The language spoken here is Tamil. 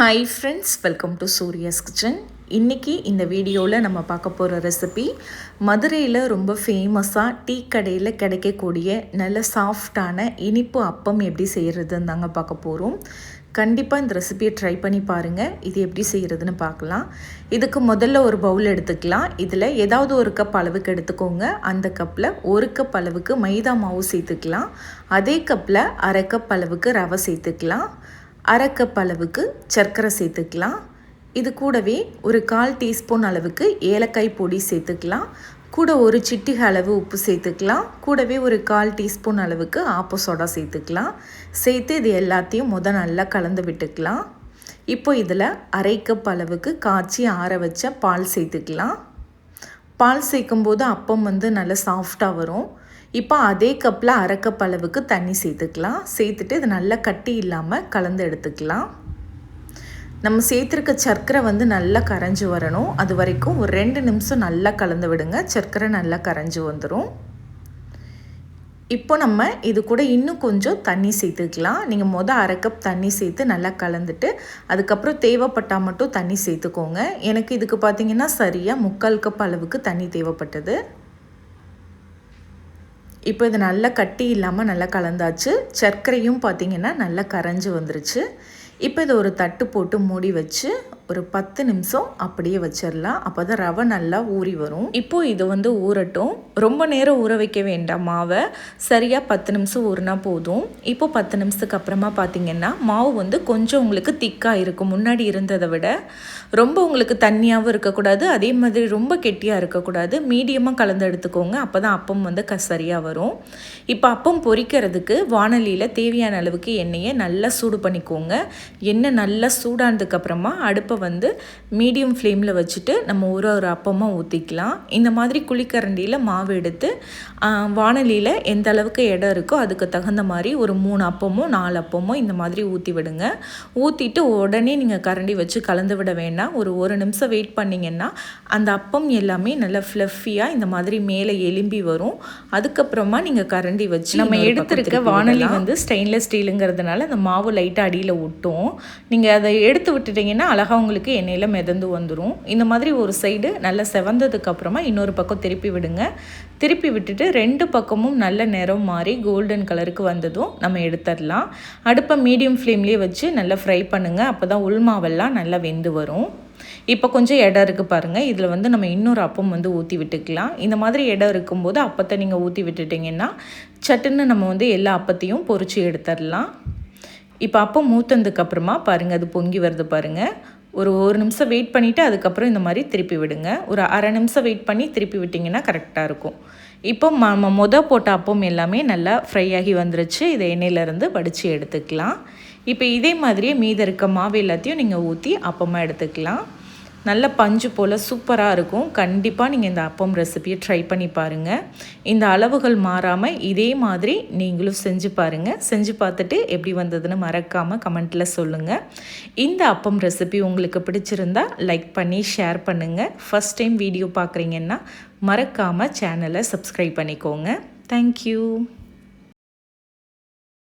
Hi friends welcome to Surya's kitchen இன்றைக்கி இந்த வீடியோவில் நம்ம பார்க்க போகிற ரெசிபி மதுரையில் ரொம்ப ஃபேமஸாக டீ கடையில் கிடைக்கக்கூடிய நல்ல சாஃப்டான இனிப்பு அப்பம் எப்படி செய்கிறதுன்னு தாங்க பார்க்க போகிறோம் கண்டிப்பாக இந்த ரெசிபியை ட்ரை பண்ணி பாருங்கள் இது எப்படி செய்கிறதுன்னு பார்க்கலாம். இதுக்கு முதல்ல ஒரு பவுல் எடுத்துக்கலாம். இதில் ஏதாவது ஒரு கப் அளவுக்கு எடுத்துக்கோங்க. அந்த கப்பில் ஒரு கப் அளவுக்கு மைதா மாவு சேர்த்துக்கலாம். அதே கப்பில் அரை கப் அளவுக்கு ரவை சேர்த்துக்கலாம். அரை கப் அளவுக்கு சர்க்கரை சேர்த்துக்கலாம். இது கூடவே ஒரு கால் டீஸ்பூன் அளவுக்கு ஏலக்காய் பொடி சேர்த்துக்கலாம். கூட ஒரு சிட்டிகை அளவு உப்பு சேர்த்துக்கலாம். கூடவே ஒரு கால் டீஸ்பூன் அளவுக்கு ஆப்போ சோடா சேர்த்துக்கலாம். சேர்த்து இது எல்லாத்தையும் முத நல்லா கலந்து விட்டுக்கலாம். இப்போ இதில் அரை கப் அளவுக்கு காய்ச்சி ஆற வச்ச பால் சேர்த்துக்கலாம். பால் சேர்க்கும்போது அப்பம் வந்து நல்லா சாஃப்டாக வரும். இப்போ அதே கப்பில் அரை கப் அளவுக்கு தண்ணி சேர்த்துக்கலாம். சேர்த்துட்டு இது நல்லா கட்டி இல்லாமல் கலந்து எடுத்துக்கலாம். நம்ம சேர்த்துருக்க சர்க்கரை வந்து நல்லா கரைஞ்சி வரணும். அது வரைக்கும் ஒரு ரெண்டு நிமிஷம் நல்லா கலந்து விடுங்க. சர்க்கரை நல்லா கரைஞ்சி வந்துடும் இப்போ நம்ம இது கூட இன்னும் கொஞ்சம் தண்ணி சேர்த்துக்கலாம். நீங்கள் மொதல் அரை கப் தண்ணி சேர்த்து நல்லா கலந்துட்டு அதுக்கப்புறம் தேவைப்பட்டால் மட்டும் தண்ணி சேர்த்துக்கோங்க. எனக்கு இதுக்கு பார்த்திங்கன்னா சரியாக முக்கால் கப் அளவுக்கு தண்ணி தேவைப்பட்டது. இப்போ இது நல்லா கட்டி இல்லாமல் நல்லா கலந்தாச்சு. சர்க்கரையும் பார்த்திங்கன்னா நல்லா கரைஞ்சி வந்துருச்சு. இப்போ இதை ஒரு தட்டு போட்டு மூடி வச்சு ஒரு பத்து நிமிஷம் அப்படியே வச்சிடலாம் அப்போ தான் ரவை நல்லா ஊறி வரும். இப்போது இது வந்து ஊறட்டும். ரொம்ப நேரம் ஊற வைக்க வேண்டாம். மாவை சரியாக பத்து நிமிஷம் ஊறினா போதும். இப்போ பத்து நிமிஷத்துக்கு அப்புறமா பார்த்திங்கன்னா மாவு வந்து கொஞ்சம் உங்களுக்கு திக்காக இருக்கும். முன்னாடி இருந்ததை விட ரொம்ப உங்களுக்கு தண்ணியாகவும் இருக்கக்கூடாது. அதே மாதிரி ரொம்ப கெட்டியாக இருக்கக்கூடாது. மீடியமாக கலந்து எடுத்துக்கோங்க. அப்போ தான் அப்பம் வந்து க சரியாக வரும். இப்போ அப்பம் பொரிக்கிறதுக்கு வானலியில் தேவையான அளவுக்கு எண்ணெயை நல்லா சூடு பண்ணிக்கோங்க. எண்ணெய் நல்லா சூடானதுக்கப்புறமா அடுப்பை வந்து மீடியம் ஃப்ளேமில் வச்சுட்டு நம்ம ஒரு ஒரு அப்பமாக ஊற்றிக்கலாம் இந்த மாதிரி குழிக்கரண்டியில் மாவு எடுத்து வானலியில் எந்த அளவுக்கு இடம் இருக்கோ அதுக்கு தகுந்த மாதிரி ஒரு மூணு அப்பமோ நாலு அப்பமோ இந்த மாதிரி ஊற்றி விடுங்க. ஊற்றிட்டு உடனே நீங்கள் கரண்டி வச்சு கலந்து விட வேண்டாம். ஒரு ஒரு நிமிஷம் வெயிட் பண்ணிங்கன்னா அந்த அப்பம் எல்லாமே நல்லா ஃப்ளஃபியாக இந்த மாதிரி மேலே எலும்பி வரும். அதுக்கப்புறமா நீங்கள் கரண்டி வச்சு நம்ம எடுத்துருக்க வானொலி வந்து ஸ்டெயின்லெஸ் ஸ்டீலுங்கிறதுனால அந்த மாவு லைட்டாக அடியில் விட்டும் நீங்கள் அதை எடுத்து விட்டுட்டிங்கன்னா அழகாக அவங்களுக்கு எண்ணெயில் மிதந்து வந்துடும் இந்த மாதிரி ஒரு சைடு நல்லா செவந்ததுக்கு அப்புறமா இன்னொரு பக்கம் திருப்பி விடுங்க. திருப்பி விட்டுட்டு ரெண்டு பக்கமும் நல்ல நிறம் மாறி கோல்டன் கலருக்கு வந்ததும் நம்ம எடுத்துடலாம். அடுப்பை மீடியம் ஃப்ளேம்லேயே வச்சு நல்லா ஃப்ரை பண்ணுங்கள் அப்போ தான் உள்மாவெல்லாம் நல்லா வெந்து வரும். இப்போ கொஞ்சம் இடம் இருக்குது பாருங்கள் இதில் வந்து நம்ம இன்னொரு அப்பம் வந்து ஊற்றி விட்டுக்கலாம். இந்த மாதிரி இடம் இருக்கும்போது அப்பத்தை நீங்கள் ஊற்றி விட்டுட்டிங்கன்னா சட்டுன்னு நம்ம வந்து எல்லா அப்பத்தையும் பொறிச்சு எடுத்துடலாம். இப்போ அப்பம் மூத்ததுக்கப்புறமா பாருங்கள் அது பொங்கி வருது பாருங்கள் ஒரு ஒரு நிமிஷம் வெயிட் பண்ணிவிட்டு அதுக்கப்புறம் இந்த மாதிரி திருப்பி விடுங்க. ஒரு அரை நிமிஷம் வெயிட் பண்ணி திருப்பி விட்டிங்கன்னா கரெக்டாக இருக்கும். இப்போ ம மொதல் போட்ட அப்பம் எல்லாமே நல்லா ஃப்ரை ஆகி வந்துருச்சு. இதை எண்ணெயிலேருந்து வடித்து எடுத்துக்கலாம். இப்போ இதே மாதிரியே மீத இருக்க மாவு எல்லாத்தையும் நீங்கள் ஊற்றி அப்பமாக எடுத்துக்கலாம். நல்ல பஞ்சு போல் சூப்பராக இருக்கும். கண்டிப்பாக நீங்கள் இந்த அப்பம் ரெசிபியை ட்ரை பண்ணி பாருங்கள் இந்த அளவுகள் மாறாமல் இதே மாதிரி நீங்களும் செஞ்சு பாருங்கள் செஞ்சு பார்த்துட்டு எப்படி வந்ததுன்னு மறக்காமல் கமெண்ட்டில் சொல்லுங்கள் இந்த அப்பம் ரெசிபி உங்களுக்கு பிடிச்சிருந்தா லைக் பண்ணி ஷேர் பண்ணுங்கள் ஃபஸ்ட் டைம் வீடியோ பார்க்குறீங்கன்னா மறக்காமல் சேனலை சப்ஸ்கிரைப் பண்ணிக்கோங்க. தேங்க்யூ